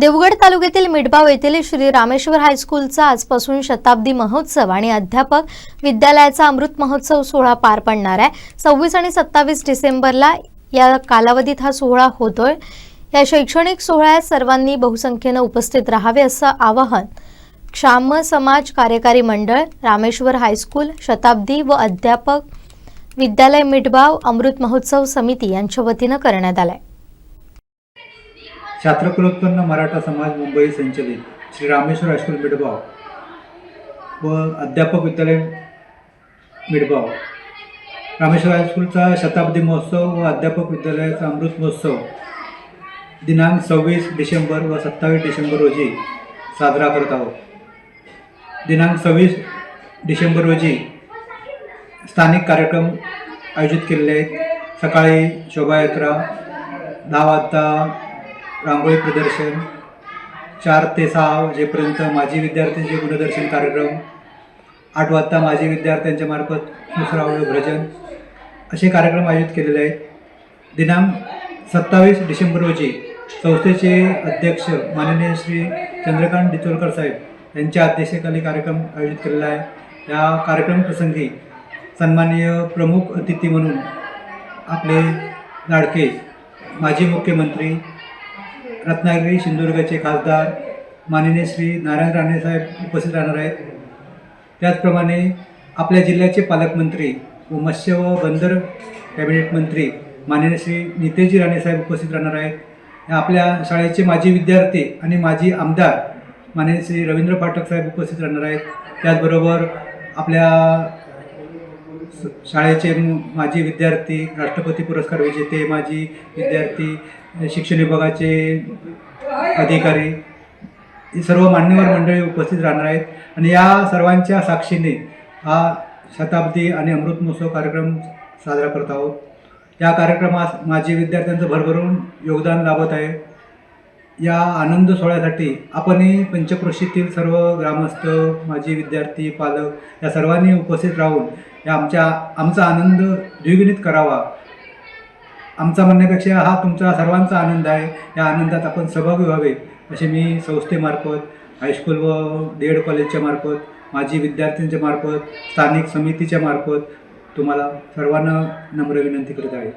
देवगड तालुक्यातील मिठबाव येथील श्री रामेश्वर हायस्कूलचा आजपासून शताब्दी महोत्सव आणि अध्यापक विद्यालयाचा अमृत महोत्सव सोहळा पार पडणार आहे. सव्वीस आणि सत्तावीस डिसेंबरला या कालावधीत हा सोहळा होतोय. या शैक्षणिक सोहळ्यात सर्वांनी बहुसंख्येनं उपस्थित राहावे असं आवाहन क्षाम समाज कार्यकारी मंडळ रामेश्वर हायस्कूल शताब्दी व अध्यापक विद्यालय मिठबाव अमृत महोत्सव समिती यांच्या वतीनं करण्यात आलंय. छात्रकुलोत्पन्न मराठा समाज मुंबई संचलित. श्री रामेश्वर हायस्कूल मिडबाव व अध्यापक विद्यालय मिडबाव रामेश्वर हायस्कूलचा शताब्दी महोत्सव व अध्यापक विद्यालयाचा अमृत महोत्सव. दिनांक सव्वीस डिसेंबर व सत्तावीस डिसेंबर रोजी साजरा करत आहोत. दिनांक सव्वीस डिसेंबर रोजी स्थानिक कार्यक्रम आयोजित केलेले आहेत. सकाळी शोभायात्रा दहा वाजता रांगोळी प्रदर्शन चार ते सहा वाजेपर्यंत माजी विद्यार्थ्यांचे गुणदर्शन कार्यक्रम आठ वाजता माजी विद्यार्थ्यांच्या मार्फत मुसरावळ भजन असे कार्यक्रम आयोजित केलेले आहेत. दिनांक सत्तावीस डिसेंबर रोजी संस्थेचे अध्यक्ष माननीय श्री चंद्रकांत डिचोलकर साहेब यांच्या अध्यक्षतेखाली कार्यक्रम आयोजित केलेला आहे. या कार्यक्रमप्रसंगी सन्माननीय प्रमुख अतिथी म्हणून आपले लाडके माजी मुख्यमंत्री रत्नागिरी सिंधुदुर्गाचे खासदार माननीय श्री नारायण राणे साहेब उपस्थित राहणार आहेत. त्याचप्रमाणे आपल्या जिल्ह्याचे पालकमंत्री व मत्स्य व बंदर कॅबिनेट मंत्री माननीय श्री नितेशजी राणेसाहेब उपस्थित राहणार आहेत. आपल्या शाळेचे माजी विद्यार्थी आणि माजी आमदार माननीय श्री रवींद्र पाठक साहेब उपस्थित राहणार आहेत. त्याचबरोबर आपल्या शाळेचे माजी विद्यार्थी राष्ट्रपती पुरस्कार विजेते माजी विद्यार्थी शिक्षण विभागाचे अधिकारी ही सर्व मान्यवर मंडळी उपस्थित राहणार आहेत. आणि या सर्वांच्या साक्षीने हा शताब्दी आणि अमृत महोत्सव कार्यक्रम साजरा करत आहोत. या कार्यक्रमास माजी विद्यार्थ्यांचं भरभरून योगदान लाभत आहे. या आनंद सोहळ्यासाठी आपणही पंचक्रोशीतील सर्व ग्रामस्थ माजी विद्यार्थी पालक या सर्वांनी उपस्थित राहून या आमच्या आमचा आनंद द्विगुणित करावा. आमचा म्हणण्यापेक्षा हा तुमचा सर्वांचा आनंद आहे. या आनंदात आपण सहभागी व्हावे असे मी संस्थेमार्फत हायस्कूल व डी एड कॉलेजच्या मार्फत माजी विद्यार्थ्यांच्या मार्फत स्थानिक समितीच्या मार्फत तुम्हाला सर्वांना नम्र विनंती करत आहे.